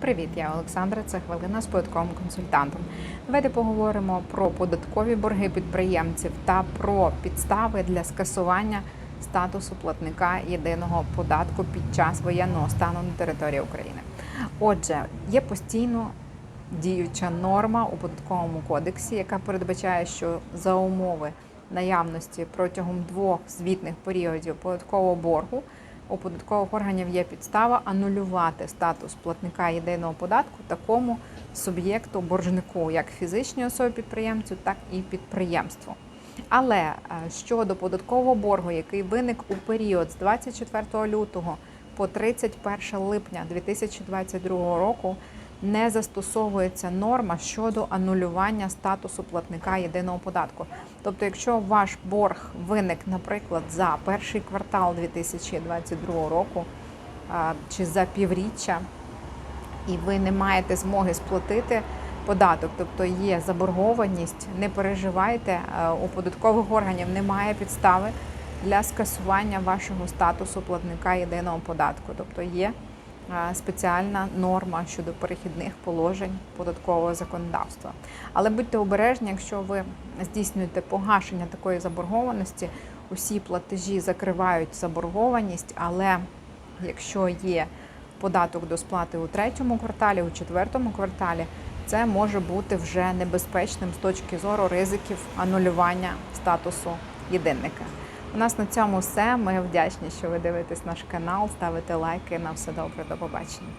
Привіт, я Олександра. Це хвилина з податковим консультантом. Давайте поговоримо про податкові борги підприємців та про підстави для скасування статусу платника єдиного податку під час воєнного стану на території України. Отже, є постійно діюча норма у податковому кодексі, яка передбачає, що за умови наявності протягом двох звітних періодів податкового боргу у податкових органів є підстава анулювати статус платника єдиного податку такому суб'єкту боржнику, як фізичній особі підприємцю, так і підприємству. Але е, щодо податкового боргу, який виник у період з 24 лютого по 31 липня 2022 року, не застосовується норма щодо анулювання статусу платника єдиного податку. Тобто, якщо ваш борг виник, наприклад, за перший квартал 2022 року чи за півріччя, і ви не маєте змоги сплатити податок, тобто є заборгованість, не переживайте, е, у податкових органів немає підстави для скасування вашого статусу платника єдиного податку. Тобто є спеціальна норма щодо перехідних положень податкового законодавства. Але будьте обережні, якщо ви здійснюєте погашення такої заборгованості, усі платежі закривають заборгованість, але якщо є податок до сплати у третьому кварталі, у четвертому кварталі, це може бути вже небезпечним з точки зору ризиків анулювання статусу єдинника. У нас на цьому все. Ми вдячні, що ви дивитесь наш канал, ставите лайки. На все добре, до побачення.